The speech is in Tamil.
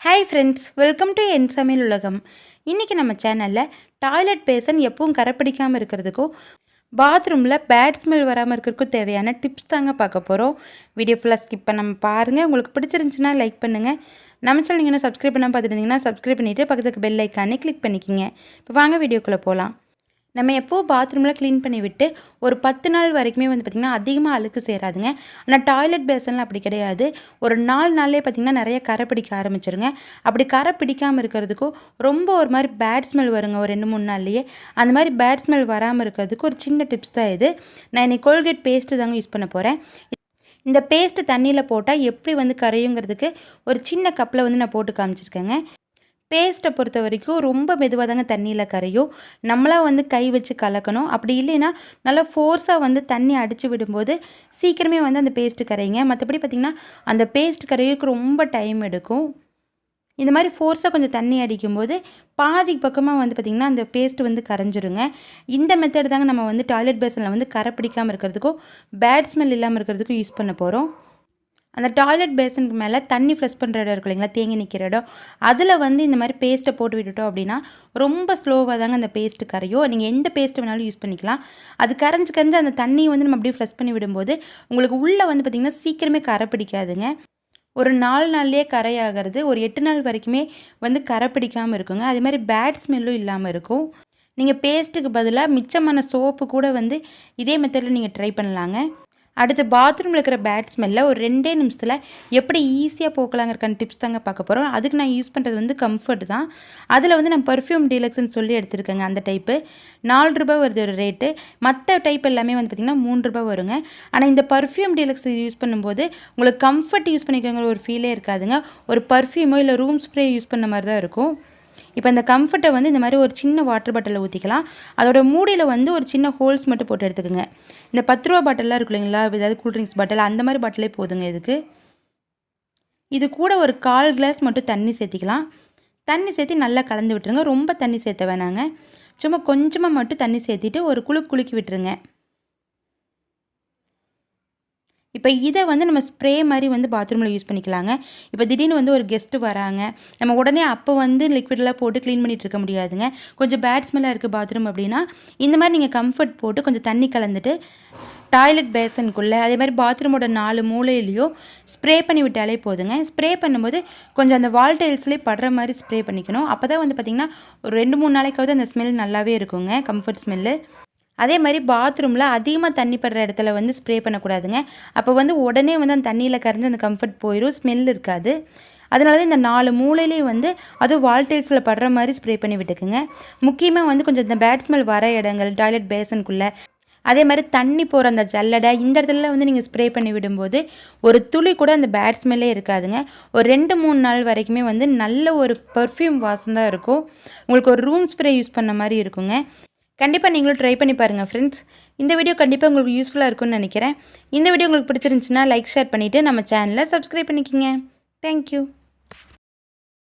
ஹாய் ஃப்ரெண்ட்ஸ் வெல்கம் டு என் சமையல் உலகம் இன்றைக்கி நம்ம சேனலில் டாய்லெட் பேசன் எப்பவும் கரைப்பிடிக்காமல் இருக்கிறதுக்கும் பாத்ரூமில் பேட் ஸ்மெல் வராமல் இருக்கிறதுக்கும் தேவையான டிப்ஸ் தாங்க பார்க்க போகிறோம் வீடியோ ஃபுல்லாக ஸ்கிப் பண்ணாமல் பாருங்கள் உங்களுக்கு பிடிச்சிருந்துச்சுன்னா லைக் பண்ணுங்கள் நம்ம சேனல் நீங்கள் சப்ஸ்கிரைப் பண்ணால் பார்த்துருந்தீங்கன்னா சப்ஸ்கிரைப் பண்ணிவிட்டு பக்கத்துக்கு பெல் ஐக்கானே கிளிக் பண்ணிக்கிங்க. இப்போ வாங்க வீடியோக்குள்ளே போகலாம் நம்ம எப்போது பாத்ரூமில் க்ளீன் பண்ணி விட்டு ஒரு பத்து நாள் வரைக்குமே வந்து பார்த்திங்கன்னா அதிகமாக அழுக்கு சேராதுங்க. ஆனால் டாய்லெட் பேசன்லாம் அப்படி கிடையாது. ஒரு நாலு நாள்லேயே பார்த்திங்கன்னா நிறைய கரை பிடிக்க ஆரம்பிச்சிருங்க. அப்படி கரை பிடிக்காமல் இருக்கிறதுக்கும் ரொம்ப ஒரு மாதிரி பேட் ஸ்மெல் வருங்க ஒரு ரெண்டு மூணு நாள்லேயே. அந்த மாதிரி பேட் ஸ்மெல் வராமல் இருக்கிறதுக்கு ஒரு சின்ன டிப்ஸ் தான் இது. நான் இன்னைக்கு கோல்கேட் பேஸ்ட்டு தாங்க யூஸ் பண்ண போகிறேன் இந்த பேஸ்ட்டு தண்ணியில் போட்டால் எப்படி வந்து கரையுங்கிறதுக்கு ஒரு சின்ன கப்பில் வந்து நான் போட்டு காமிச்சிருக்கேங்க. பேஸ்ட்டை பொறுத்த வரைக்கும் ரொம்ப மெதுவாக தாங்க தண்ணியில் கரையும். நம்மளாக வந்து கை வச்சு கலக்கணும். அப்படி இல்லைன்னா நல்லா ஃபோர்ஸாக வந்து தண்ணி அடித்து விடும்போது சீக்கிரமே வந்து அந்த பேஸ்ட்டு கரையுங்க. மற்றபடி பார்த்திங்கன்னா அந்த பேஸ்ட் கரையுக்கு ரொம்ப டைம் எடுக்கும். இந்த மாதிரி ஃபோர்ஸாக கொஞ்சம் தண்ணி அடிக்கும்போது பாதி பக்கமாக வந்து பார்த்திங்கன்னா அந்த பேஸ்ட் வந்து கரைஞ்சிருங்க. இந்த மெத்தட் தாங்க நம்ம வந்து டாய்லெட் பேசனில் வந்து கரை பிடிக்காமல் இருக்கிறதுக்கும் பேட் ஸ்மெல் இல்லாமல் இருக்கிறதுக்கும் யூஸ் பண்ண போகிறோம் அந்த டாய்லெட் பேசனுக்கு மேலே தண்ணி ஃப்ளஷ் பண்ணுற இடம் இருக்கு இல்லைங்களா? தேங்கி நிற்கிற இடம். அதில் வந்து இந்த மாதிரி பேஸ்ட்டை போட்டு விட்டுட்டோம் அப்படின்னா ரொம்ப ஸ்லோவாக தாங்க அந்த பேஸ்ட்டு கரையும். நீங்கள் எந்த பேஸ்ட்டு வேணாலும் யூஸ் பண்ணிக்கலாம். அது கரைஞ்சி கரைஞ்சி அந்த தண்ணியை வந்து நம்ம அப்படியே ஃப்ளஷ் பண்ணி விடும்போது உங்களுக்கு உள்ளே வந்து பார்த்திங்கன்னா சீக்கிரமே கரை பிடிக்காதுங்க. ஒரு நாலு நாள்லேயே கரையாகிறது ஒரு எட்டு நாள் வரைக்குமே வந்து கரை பிடிக்காமல் இருக்குங்க. அதே மாதிரி பேட் ஸ்மெல்லும் இல்லாமல் இருக்கும். நீங்கள் பேஸ்ட்டுக்கு பதிலாக மிச்சமான சோப்பு கூட வந்து இதே மெத்தடில் நீங்கள் ட்ரை பண்ணலாங்க. அடுத்து பாத்ரூமில் இருக்கிற பேட் ஸ்மெல்ல ஒரு ரெண்டே நிமிஷத்தில் எப்படி ஈஸியாக போக்கலாங்கிறக்கான டிப்ஸ் தாங்க பார்க்க போகிறோம் அதுக்கு நான் யூஸ் பண்ணுறது வந்து கம்ஃபர்ட் தான். அதில் வந்து நான் பர்ஃப்யூம் டீலக்ஸ்ன்னு சொல்லி எடுத்திருக்கேங்க அந்த டைப்பு நாலு ரூபாய் வருது ஒரு ரேட்டு மற்ற டைப் எல்லாமே வந்து பார்த்திங்கன்னா மூணு ரூபாய் வருங்க. ஆனால் இந்த பர்ஃப்யூம் டீலக்ஸ் யூஸ் பண்ணும்போது உங்களுக்கு கம்ஃபர்ட் யூஸ் பண்ணிக்கோங்கிற ஒரு ஃபீலே இருக்காதுங்க. ஒரு பர்ஃப்யூமோ இல்லை ரூம் ஸ்ப்ரே யூஸ் பண்ண மாதிரி தான் இருக்கும். இப்போ இந்த கம்ஃபர்ட்டை வந்து இந்த மாதிரி ஒரு சின்ன வாட்டர் பாட்டிலில் ஊற்றிக்கலாம் அதோட மூடியில் வந்து ஒரு சின்ன ஹோல்ஸ் மட்டும் போட்டு எடுத்துக்கோங்க. இந்த பத்து ரூபா பாட்டிலாம் இருக்கு இல்லைங்களா? ஏதாவது கூல்ட்ரிங்க்ஸ் பாட்டில் அந்த மாதிரி பாட்டிலே போதுங்க இதுக்கு. இது கூட ஒரு கால் கிளாஸ் மட்டும் தண்ணி சேர்த்திக்கலாம். தண்ணி சேர்த்து நல்லா கலந்து விட்டுருங்க. ரொம்ப தண்ணி சேர்த்த வேணாங்க. சும்மா கொஞ்சமாக மட்டும் தண்ணி சேர்த்திட்டு ஒரு குழு குலுக்கி விட்டுருங்க. இப்போ இதை வந்து நம்ம ஸ்ப்ரே மாதிரி வந்து பாத்ரூமில் யூஸ் பண்ணிக்கலாங்க. இப்போ திடீர்னு வந்து ஒரு கெஸ்ட்டு வராங்க. நம்ம உடனே அப்போ வந்து லிக்விடெலாம் போட்டு க்ளீன் பண்ணிகிட்டு இருக்க முடியாதுங்க. கொஞ்சம் பேட் ஸ்மெல்லாக இருக்குது பாத்ரூம் அப்படின்னா இந்த மாதிரி நீங்கள் கம்ஃபர்ட் போட்டு கொஞ்சம் தண்ணி கலந்துட்டு டாய்லெட் பேசனுக்குள்ளே அதே மாதிரி பாத்ரூமோட நாலு மூலையிலையோ ஸ்ப்ரே பண்ணி விட்டாலே போதுங்க. ஸ்ப்ரே பண்ணும்போது கொஞ்சம் அந்த வால் டைல்ஸ்லேயே படுற மாதிரி ஸ்ப்ரே பண்ணிக்கணும். அப்போ தான் வந்து பார்த்திங்கன்னா ஒரு ரெண்டு மூணு நாளைக்காவது அந்த ஸ்மெல் நல்லாவே இருக்குங்க கம்ஃபர்ட் ஸ்மெல்லு அதே மாதிரி பாத்ரூமில் அதிகமாக தண்ணி படுற இடத்துல வந்து ஸ்ப்ரே பண்ணக்கூடாதுங்க. அப்போ வந்து உடனே வந்து அந்த தண்ணியில் கரைஞ்சி அந்த கம்ஃபர்ட் போயிடும் ஸ்மெல் இருக்காது. அதனால தான் இந்த நாலு மூலையிலையும் வந்து அதுவும் வால்டைல்ஸில் படுற மாதிரி ஸ்ப்ரே பண்ணி விட்டுக்குங்க. முக்கியமாக வந்து கொஞ்சம் இந்த பேட் ஸ்மெல் வர இடங்கள் டாய்லெட் பேசனுக்குள்ளே அதே மாதிரி தண்ணி போகிற அந்த ஜல்லடை இந்த இடத்துல வந்து நீங்கள் ஸ்ப்ரே பண்ணி விடும்போது ஒரு துளி கூட அந்த பேட் ஸ்மெல்லே இருக்காதுங்க. ஒரு ரெண்டு மூணு நாள் வரைக்குமே வந்து நல்ல ஒரு பர்ஃப்யூம் வாசம் தான் இருக்கும். உங்களுக்கு ஒரு ரூம் ஸ்ப்ரே யூஸ் பண்ண மாதிரி இருக்குங்க. கண்டிப்பாக நீங்களும் ட்ரை பண்ணி பாருங்கள் ஃப்ரெண்ட்ஸ் இந்த வீடியோ கண்டிப்பாக உங்களுக்கு யூஸ்ஃபுல்லாக இருக்கும்னு நினைக்கிறேன். இந்த வீடியோ உங்களுக்கு பிடிச்சிருந்துச்சுன்னா லைக் ஷேர் பண்ணிவிட்டு நம்ம சேனலை சப்ஸ்கிரைப் பண்ணிக்கோங்க. தேங்க்யூ